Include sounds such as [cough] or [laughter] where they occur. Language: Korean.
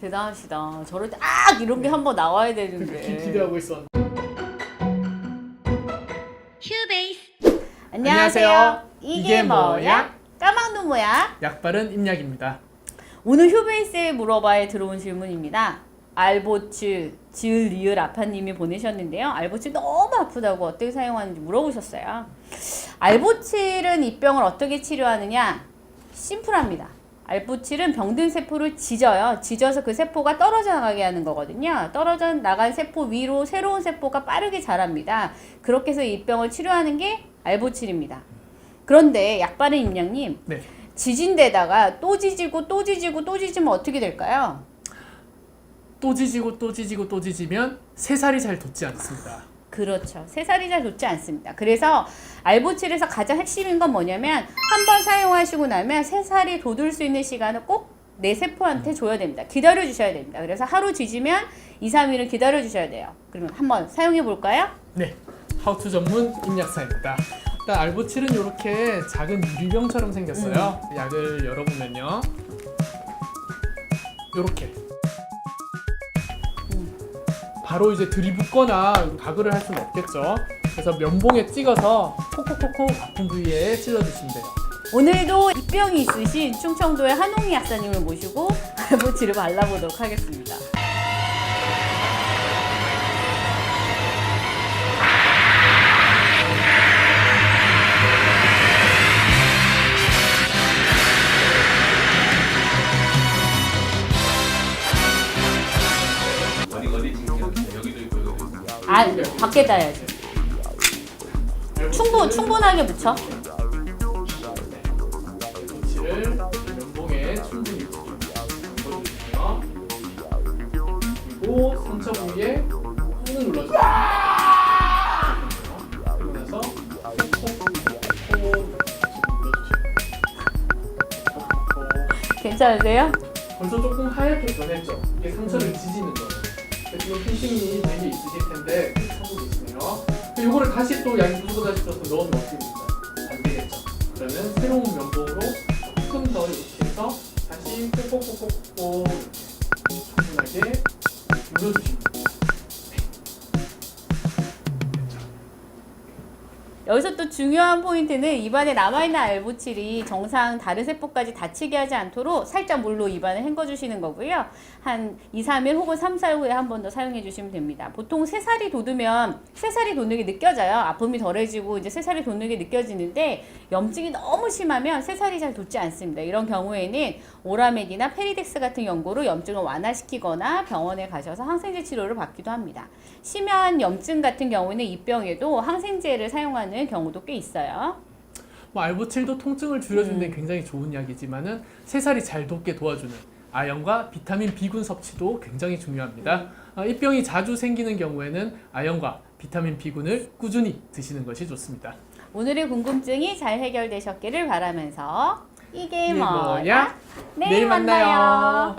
대단하시다. 저럴 때 악 이런 게 한번 나와야 되는데. 기- 기대하고 있었. 휴베이스. 안녕하세요. 안녕하세요. 이게, 이게 뭐야? 뭐야? 까막눈 뭐야? 약발은 임약입니다. 오늘 휴베이스에 물어봐에 들어온 질문입니다. 알보츠 지을 리을 아파님이 보내셨는데요. 알보츠 너무 아프다고 어떻게 사용하는지 물어보셨어요. 알보칠은 이 병을 어떻게 치료하느냐? 심플합니다. 알보칠은 병든 세포를 지져요. 지져서 그 세포가 떨어져 나가게 하는 거거든요. 떨어져 나간 세포 위로 새로운 세포가 빠르게 자랍니다. 그렇게 해서 이 병을 치료하는 게 알보칠입니다. 그런데 약바른 임양님, 네. 지진 데다가 또 지지고 또 지지고 또 지지면 어떻게 될까요? 또 지지고 또 지지고 또 지지면 새살이 잘 돋지 않습니다. 그렇죠. 새살이 잘 돋지 않습니다. 그래서 알보칠에서 가장 핵심인 건 뭐냐면 한 번 사용하시고 나면 새살이 돋을 수 있는 시간을 꼭 내 세포한테 줘야 됩니다. 기다려 주셔야 됩니다. 그래서 하루 지지면 2, 3일을 기다려 주셔야 돼요. 그러면 한번 사용해 볼까요? 네. 하우투 전문 임약사입니다. 일단 알보칠은 이렇게 작은 유리병처럼 생겼어요. 약을 열어보면요. 이렇게. 바로 이제 들이붓거나 가글을 할 수는 없겠죠. 그래서 면봉에 찍어서 콕콕콕콕 아픈 부위에 찔러주시면 돼요. 오늘도 입병이 있으신 충청도의 한홍희 약사님을 모시고 [laughs] 알보칠을 발라보도록 하겠습니다. 아, 밖에 따야지. 충분, 충분하게 묻혀. 알보칠을 면봉에 충분히 묻어주시고요. 그리고 상처 부위에 꾹 눌러주세요. 그리고 나서 콕콕콕 눌러주시고 괜찮으세요? 벌써 조금 하얗게 변했죠. 이게 상처를 지지는 거예요. 지금 핑핑이 되게 있으실 텐데 하고 계시네요. 이거를 다시 또양 부수고 다시 써서 넣으면 어떻게 될까요? 안 되겠죠. 그러면 새로운 면봉으로 조금 더 이렇게 해서 다시 꼭꼭꼭꼭꼭 충분하게 여기서 또 중요한 포인트는 입안에 남아있는 알보칠이 정상 다른 세포까지 다치게 하지 않도록 살짝 물로 입안을 헹궈주시는 거고요. 한 2, 3일 혹은 3, 4일 후에 한 번 더 사용해 주시면 됩니다. 보통 새살이 돋으면 새살이 돋는 게 느껴져요. 아픔이 덜해지고 이제 새살이 돋는 게 느껴지는데 염증이 너무 심하면 새살이 잘 돋지 않습니다. 이런 경우에는 오라메디나 페리덱스 같은 연고로 염증을 완화시키거나 병원에 가셔서 항생제 치료를 받기도 합니다. 심한 염증 같은 경우에는 입병에도 항생제를 사용하는 경우도 꽤 있어요. 뭐 알보칠도 통증을 줄여주는 데 음. 굉장히 좋은 약이지만은 새살이 잘 돋게 도와주는 아연과 비타민 B군 섭취도 굉장히 중요합니다. 어, 이 병이 자주 생기는 경우에는 아연과 비타민 B군을 꾸준히 드시는 것이 좋습니다. 오늘의 궁금증이 잘 해결되셨기를 바라면서 이게? 뭐야? 내일 만나요.